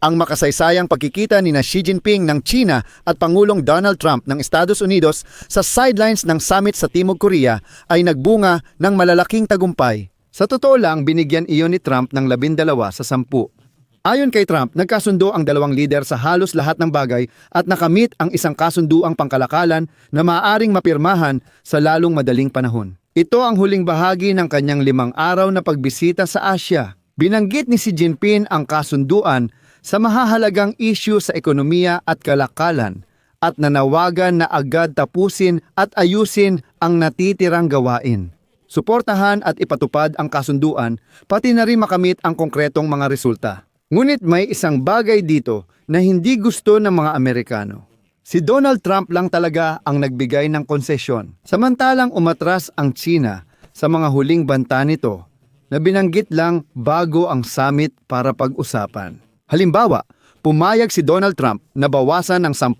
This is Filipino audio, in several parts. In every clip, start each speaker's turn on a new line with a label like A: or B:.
A: Ang makasaysayang pagkikita ni na Xi Jinping ng China at Pangulong Donald Trump ng Estados Unidos sa sidelines ng summit sa Timog Korea ay nagbunga ng malalaking tagumpay. Sa totoo lang, binigyan iyon ni Trump ng labindalawa sa sampu. Ayon kay Trump, nagkasundo ang dalawang lider sa halos lahat ng bagay at nakamit ang isang kasunduang pangkalakalan na maaaring mapirmahan sa lalong madaling panahon. Ito ang huling bahagi ng kanyang limang araw na pagbisita sa Asya. Binanggit ni Xi Jinping ang kasunduan sa mahahalagang isyu sa ekonomiya at kalakalan at nanawagan na agad tapusin at ayusin ang natitirang gawain. Suportahan at ipatupad ang kasunduan pati na rin makamit ang konkretong mga resulta. Ngunit may isang bagay dito na hindi gusto ng mga Amerikano. Si Donald Trump lang talaga ang nagbigay ng konsesyon. Samantalang umatras ang China sa mga huling banta nito na binanggit lang bago ang summit para pag-usapan. Halimbawa, pumayag si Donald Trump na bawasan ng 10%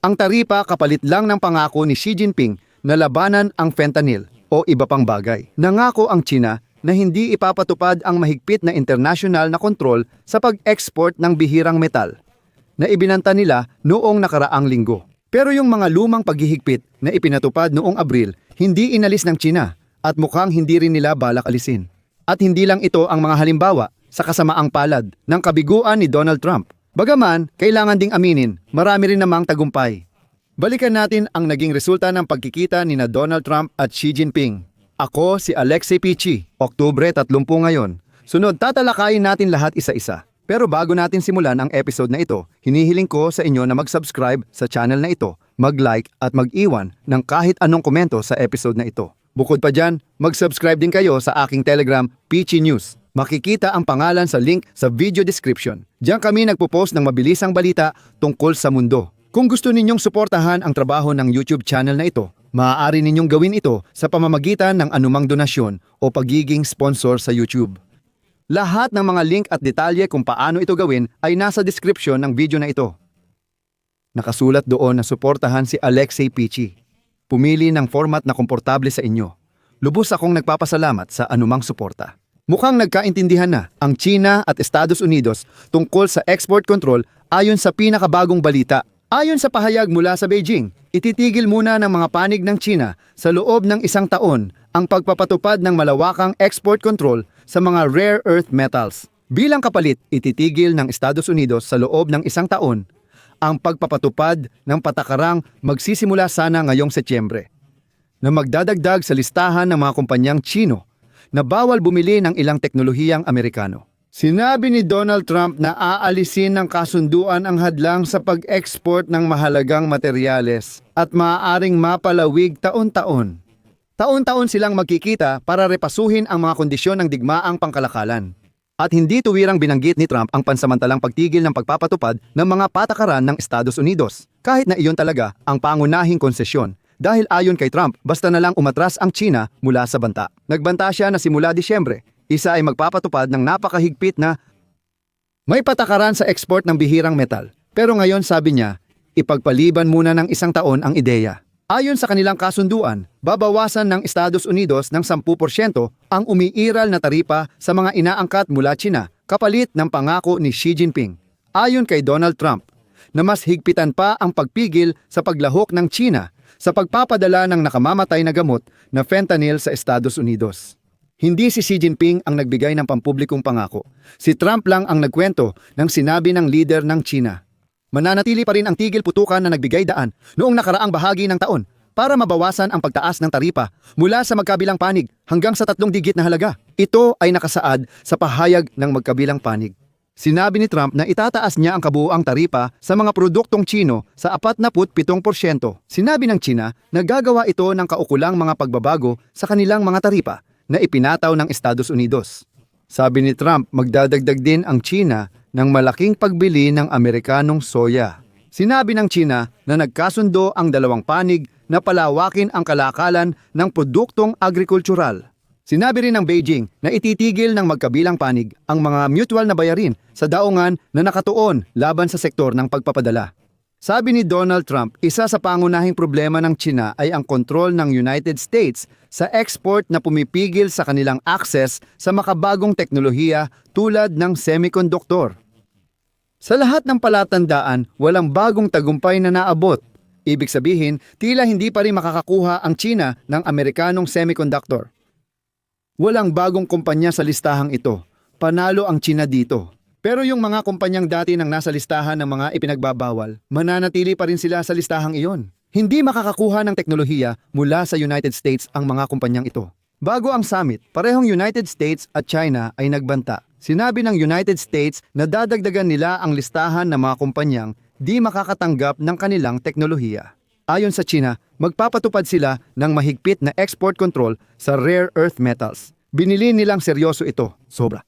A: ang taripa kapalit lang ng pangako ni Xi Jinping na labanan ang fentanyl o iba pang bagay. Nangako ang China na hindi ipapatupad ang mahigpit na international na kontrol sa pag-export ng bihirang metal na ibinanta nila noong nakaraang linggo. Pero yung mga lumang paghihigpit na ipinatupad noong Abril, hindi inalis ng China at mukhang hindi rin nila balak alisin. At hindi lang ito ang mga halimbawa sa kasamaang palad ng kabiguan ni Donald Trump. Bagaman, kailangan ding aminin, marami rin namang tagumpay. Balikan natin ang naging resulta ng pagkikita ni na Donald Trump at Xi Jinping. Ako si Alexei Pichi, Oktubre 30 ngayon. Sunod tatalakayin natin lahat isa-isa. Pero bago natin simulan ang episode na ito, hinihiling ko sa inyo na mag-subscribe sa channel na ito, mag-like at mag-iwan ng kahit anong komento sa episode na ito. Bukod pa dyan, mag-subscribe din kayo sa aking Telegram, Pichi News. Makikita ang pangalan sa link sa video description. Diyan kami nagpo-post ng mabilisang balita tungkol sa mundo. Kung gusto ninyong suportahan ang trabaho ng YouTube channel na ito, maaari ninyong gawin ito sa pamamagitan ng anumang donasyon o pagiging sponsor sa YouTube. Lahat ng mga link at detalye kung paano ito gawin ay nasa description ng video na ito. Nakasulat doon na suportahan si Alexei Pichi. Pumili ng format na komportable sa inyo. Lubos akong nagpapasalamat sa anumang suporta. Mukhang nagkaintindihan na ang China at Estados Unidos tungkol sa export control ayon sa pinakabagong balita. Ayon sa pahayag mula sa Beijing, ititigil muna ng mga panig ng China sa loob ng isang taon ang pagpapatupad ng malawakang export control sa mga rare earth metals. Bilang kapalit, ititigil ng Estados Unidos sa loob ng isang taon ang pagpapatupad ng patakarang magsisimula sana ngayong Setyembre na magdadagdag sa listahan ng mga kumpanyang Chino na bawal bumili ng ilang teknolohiyang Amerikano. Sinabi ni Donald Trump na aalisin ng kasunduan ang hadlang sa pag-export ng mahalagang materyales at maaaring mapalawig taon-taon. Taon-taon silang magkikita para repasuhin ang mga kondisyon ng digmaang pangkalakalan. At hindi tuwirang binanggit ni Trump ang pansamantalang pagtigil ng pagpapatupad ng mga patakaran ng Estados Unidos, kahit na iyon talaga ang pangunahing konsesyon dahil ayon kay Trump, basta na lang umatras ang China mula sa banta. Nagbanta siya na simula Disyembre, isa ay magpapatupad ng napakahigpit na may patakaran sa export ng bihirang metal. Pero ngayon sabi niya, ipagpaliban muna ng isang taon ang ideya. Ayon sa kanilang kasunduan, babawasan ng Estados Unidos ng 10% ang umiiral na taripa sa mga inaangkat mula China kapalit ng pangako ni Xi Jinping. Ayon kay Donald Trump, na mas higpitan pa ang pagpigil sa paglahok ng China sa pagpapadala ng nakamamatay na gamot na fentanyl sa Estados Unidos. Hindi si Xi Jinping ang nagbigay ng pampublikong pangako. Si Trump lang ang nagkwento ng sinabi ng leader ng China. Mananatili pa rin ang tigil putukan na nagbigay daan noong nakaraang bahagi ng taon para mabawasan ang pagtaas ng taripa mula sa magkabilang panig hanggang sa tatlong digit na halaga. Ito ay nakasaad sa pahayag ng magkabilang panig. Sinabi ni Trump na itataas niya ang kabuuang taripa sa mga produktong Chino sa 47%. Sinabi ng China na gagawa ito ng kaukulang mga pagbabago sa kanilang mga taripa na ipinataw ng Estados Unidos. Sabi ni Trump, magdadagdag din ang China ng malaking pagbili ng Amerikanong soya. Sinabi ng China na nagkasundo ang dalawang panig na palawakin ang kalakalan ng produktong agrikultural. Sinabi rin ng Beijing na ititigil ng magkabilang panig ang mga mutual na bayarin sa daungan na nakatuon laban sa sektor ng pagpapadala. Sabi ni Donald Trump, isa sa pangunahing problema ng China ay ang kontrol ng United States sa export na pumipigil sa kanilang access sa makabagong teknolohiya tulad ng semiconductor. Sa lahat ng palatandaan, walang bagong tagumpay na naabot. Ibig sabihin, tila hindi pa rin makakakuha ang China ng Amerikanong semiconductor. Walang bagong kumpanya sa listahang ito. Panalo ang China dito. Pero yung mga kumpanyang dati nang nasa listahan ng mga ipinagbabawal, mananatili pa rin sila sa listahang iyon. Hindi makakakuha ng teknolohiya mula sa United States ang mga kumpanyang ito. Bago ang summit, parehong United States at China ay nagbanta. Sinabi ng United States na dadagdagan nila ang listahan ng mga kumpanyang di makakatanggap ng kanilang teknolohiya. Ayon sa China, magpapatupad sila ng mahigpit na export control sa rare earth metals. Binili nilang seryoso ito, sobra.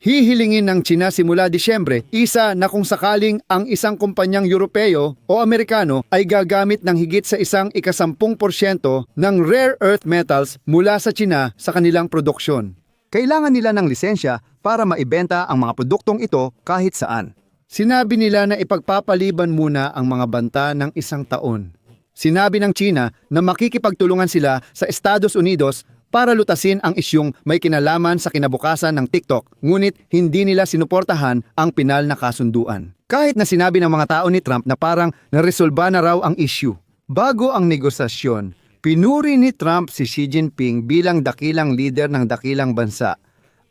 A: Hihilingin ng China simula Disyembre, isa na kung sakaling ang isang kumpanyang Europeo o Amerikano ay gagamit ng higit sa isang ikasampung porsyento ng rare earth metals mula sa China sa kanilang produksyon. Kailangan nila ng lisensya para maibenta ang mga produktong ito kahit saan. Sinabi nila na ipagpapaliban muna ang mga banta ng isang taon. Sinabi ng China na makikipagtulungan sila sa Estados Unidos para lutasin ang isyung may kinalaman sa kinabukasan ng TikTok, ngunit hindi nila sinuportahan ang pinal na kasunduan. Kahit na sinabi ng mga tao ni Trump na parang naresolba na raw ang issue. Bago ang negosasyon, pinuri ni Trump si Xi Jinping bilang dakilang leader ng dakilang bansa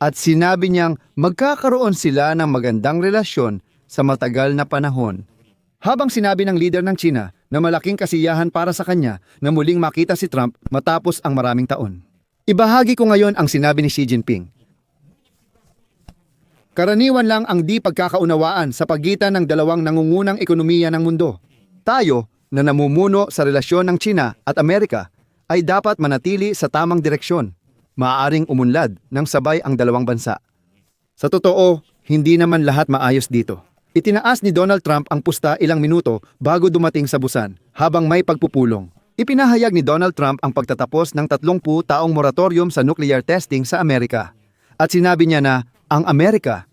A: at sinabi niyang magkakaroon sila ng magandang relasyon sa matagal na panahon. Habang sinabi ng leader ng China na malaking kasiyahan para sa kanya na muling makita si Trump matapos ang maraming taon. Ibahagi ko ngayon ang sinabi ni Xi Jinping. Karaniwan lang ang di pagkakaunawaan sa pagitan ng dalawang nangungunang ekonomiya ng mundo. Tayo, na namumuno sa relasyon ng China at Amerika, ay dapat manatili sa tamang direksyon. Maaaring umunlad ng sabay ang dalawang bansa. Sa totoo, hindi naman lahat maayos dito. Itinaas ni Donald Trump ang pusta ilang minuto bago dumating sa Busan habang may pagpupulong. Ipinahayag ni Donald Trump ang pagtatapos ng 30 taong moratorium sa nuclear testing sa Amerika. At sinabi niya na ang Amerika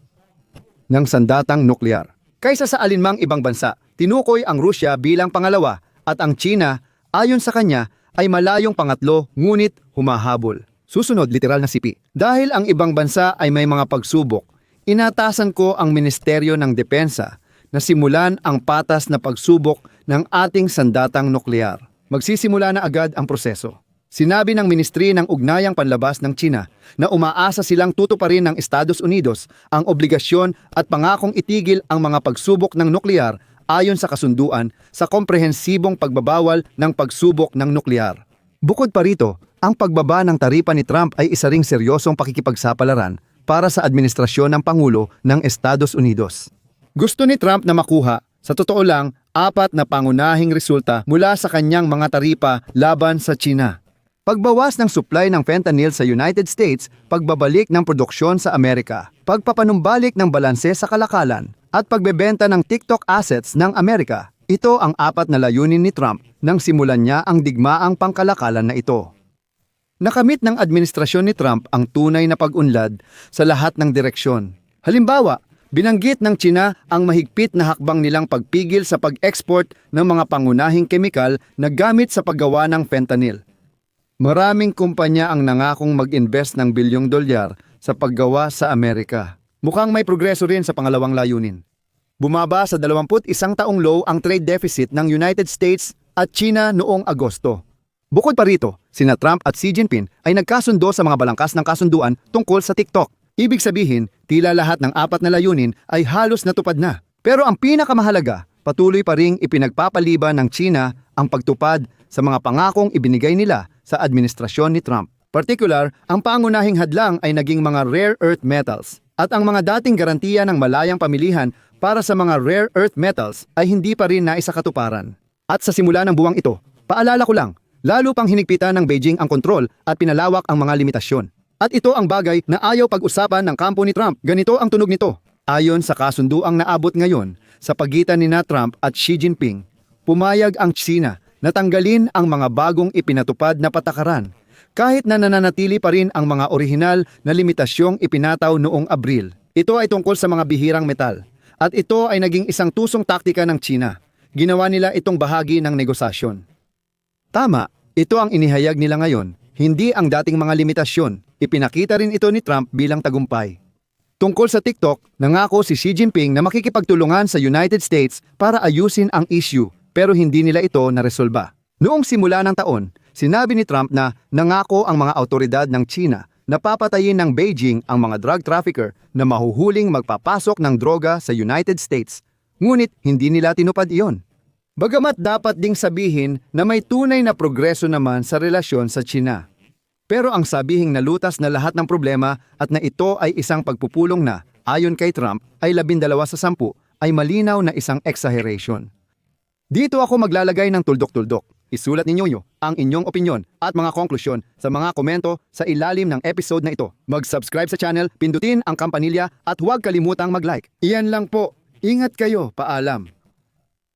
A: ng sandatang nuklear. Kaysa sa alinmang ibang bansa, tinukoy ang Rusya bilang pangalawa at ang China, ayon sa kanya, ay malayong pangatlo ngunit humahabol. Susunod literal na sipi. Dahil ang ibang bansa ay may mga pagsubok, inatasan ko ang Ministeryo ng Depensa na simulan ang patas na pagsubok ng ating sandatang nuklear. Magsisimula na agad ang proseso. Sinabi ng Ministry ng Ugnayang Panlabas ng China na umaasa silang tutuparin ng Estados Unidos ang obligasyon at pangakong itigil ang mga pagsubok ng nuklear ayon sa kasunduan sa komprehensibong pagbabawal ng pagsubok ng nuklear. Bukod pa rito, ang pagbaba ng taripa ni Trump ay isa ring seryosong pakikipagsapalaran para sa administrasyon ng Pangulo ng Estados Unidos. Gusto ni Trump na makuha, sa totoo lang, apat na pangunahing resulta mula sa kanyang mga taripa laban sa China. Pagbawas ng supply ng fentanyl sa United States, pagbabalik ng produksyon sa Amerika, pagpapanumbalik ng balanse sa kalakalan, at pagbebenta ng TikTok assets ng Amerika. Ito ang apat na layunin ni Trump nang simulan niya ang digmaang pangkalakalan na ito. Nakamit ng administrasyon ni Trump ang tunay na pag-unlad sa lahat ng direksyon. Halimbawa, binanggit ng China ang mahigpit na hakbang nilang pagpigil sa pag-export ng mga pangunahing kemikal na gamit sa paggawa ng fentanyl. Maraming kumpanya ang nangakong mag-invest ng bilyong dolyar sa paggawa sa Amerika. Mukhang may progreso rin sa pangalawang layunin. Bumaba sa 21 taong low ang trade deficit ng United States at China noong Agosto. Bukod pa rito, sina Trump at Xi Jinping ay nagkasundo sa mga balangkas ng kasunduan tungkol sa TikTok. Ibig sabihin, tila lahat ng apat na layunin ay halos natupad na. Pero ang pinakamahalaga, patuloy pa ring ipinagpapaliban ng China ang pagtupad sa mga pangakong ibinigay nila sa administrasyon ni Trump. Particular, ang pangunahing hadlang ay naging mga rare earth metals at ang mga dating garantiya ng malayang pamilihan para sa mga rare earth metals ay hindi pa rin naisakatuparan. At sa simula ng buwang ito, paalala ko lang, lalo pang hinigpitan ng Beijing ang kontrol at pinalawak ang mga limitasyon. At ito ang bagay na ayaw pag-usapan ng kampo ni Trump. Ganito ang tunog nito. Ayon sa kasunduang naabot ngayon sa pagitan ni na Trump at Xi Jinping, pumayag ang China na tanggalin ang mga bagong ipinatupad na patakaran kahit na nananatili pa rin ang mga orihinal na limitasyong ipinataw noong Abril. Ito ay tungkol sa mga bihirang metal. At ito ay naging isang tusong taktika ng China. Ginawa nila itong bahagi ng negosasyon. Tama, ito ang inihayag nila ngayon, hindi ang dating mga limitasyon. Ipinakita rin ito ni Trump bilang tagumpay. Tungkol sa TikTok, nangako si Xi Jinping na makikipagtulungan sa United States para ayusin ang issue pero hindi nila ito naresolba. Noong simula ng taon, sinabi ni Trump na nangako ang mga autoridad ng China na papatayin ng Beijing ang mga drug trafficker na mahuhuling magpapasok ng droga sa United States. Ngunit hindi nila tinupad iyon. Bagamat dapat ding sabihin na may tunay na progreso naman sa relasyon sa China. Pero ang sabihing nalutas na lahat ng problema at na ito ay isang pagpupulong na, ayon kay Trump, ay labindalawa sa sampu, ay malinaw na isang exaggeration. Dito ako maglalagay ng tuldok-tuldok. Isulat ninyo yo ang inyong opinyon at mga konklusyon sa mga komento sa ilalim ng episode na ito. Mag-subscribe sa channel, pindutin ang kampanilya at huwag kalimutang mag-like. Iyan lang po. Ingat kayo, paalam.